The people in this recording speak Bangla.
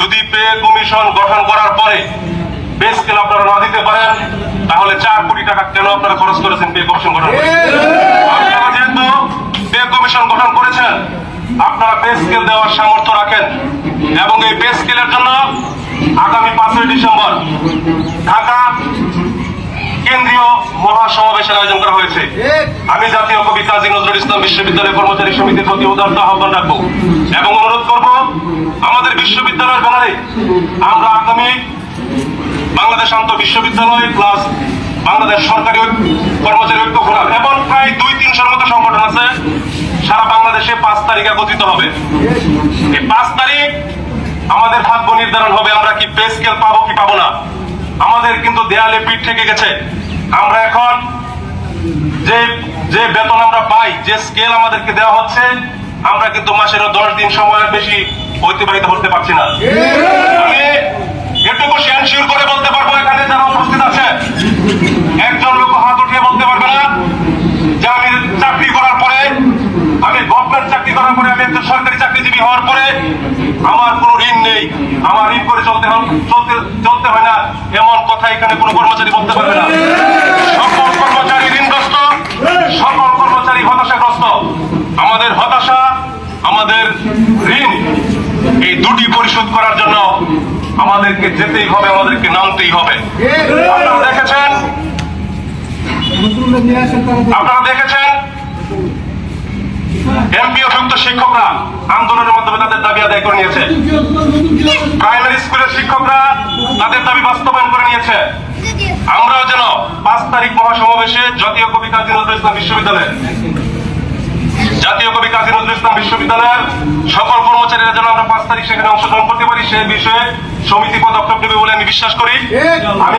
যদি পে কমিশন গঠন করার পরে বেশ কেন আপনারা না দিতে পারেন, তাহলে চার কোটি টাকা কেন আপনারা খরচ করেছেন পে কমিশন গঠন আপনারা যেহেতু পে কমিশন গঠন করেছেন, আপনারা পে স্কেল দেওয়ার সামর্থ্য রাখেন এবং এই পে স্কেলের জন্য আগামী পাঁচই ডিসেম্বর ঢাকা মহাসমাবেশের আয়োজন করা হয়েছে। আমি জাতীয় কবি কাজী নজরুল ইসলাম বিশ্ববিদ্যালয় কর্মচারী সমিতির প্রতি উদার্ত আহ্বান রাখব এবং অনুরোধ করব, আমাদের বিশ্ববিদ্যালয়ের ব্যানারে আমরা আগামী বাংলাদেশ আন্ত বিশ্ববিদ্যালয় প্লাস বাংলাদেশ সরকারি কর্মচারী ঐক্য ফোরাম এবং প্রায় দুই তিনশোর মতো সংগঠন আছে, সারা বাংলাদেশে পাঁচ তারিখ একত্রিত হবে। এই পাঁচ তারিখ আমাদের ভাগ্য নির্ধারণ হবে, আমরা কি পে স্কেল পাবো কি পাবো না। আমাদের কিন্তু দেয়ালে পিঠ থেকে গেছে। আমরা এখন যে যে বেতন আমরা পাই, যে স্কেল আমাদেরকে দেওয়া হচ্ছে, আমরা কিন্তু মাসের দশ দিন সময়ের বেশি অতিবাহিত করতে পারছি না। আমি এটুকু শিওর করে বলতে পারব, এখানে যারা উপস্থিত আছে, একজন লোক হাত উঠিয়ে বলতে পারবে না যে আমি চাকরি করার পরে, আমি গভর্নমেন্ট চাকরি করার পরে, আমি একজন সরকারি চাকরিজীবী হওয়ার পরে আমার কোনো ঋণ নেই। আমার ঋণ করে চলতে চলতে চলতে হয় না। এমন কথা এখানে কোনো কর্মচারী বলতে পারবে না। সকল কর্মচারী ঋণগ্রস্ত, সকল কর্মচারী হতাশাগ্রস্ত। আমাদের হতাশা, আমাদের ঋণ এই দুটি পরিশোধ করার জন্য আমাদেরকে যেতেই হবে, আমাদেরকে নামতেই হবে। আপনারা দেখেছেন? আপনারা দেখেছেন? এমপিও ভুক্ত শিক্ষকরা আন্দোলনের মাধ্যমে তাদের দাবি আদায় করে নিয়েছে। প্রাইমারি স্কুলের শিক্ষকরা তাদের দাবি বাস্তবায়ন করে নিয়েছে। আমরাও যেন পাঁচ তারিখ মহাসমাবেশে জাতীয় কবি কাজী নজরুল ইসলাম বিশ্ববিদ্যালয়ে জাতীয় কবি কাজী নজরুল ইসলাম বিশ্ববিদ্যালয়ের সকল কর্মচারীরা যেন আমরা পাঁচ তারিখ সেখানে অংশগ্রহণ করতে পারি সে বিষয়ে সমিতি পদক্ষেপ নেবে বলে আমি বিশ্বাস করি। আমি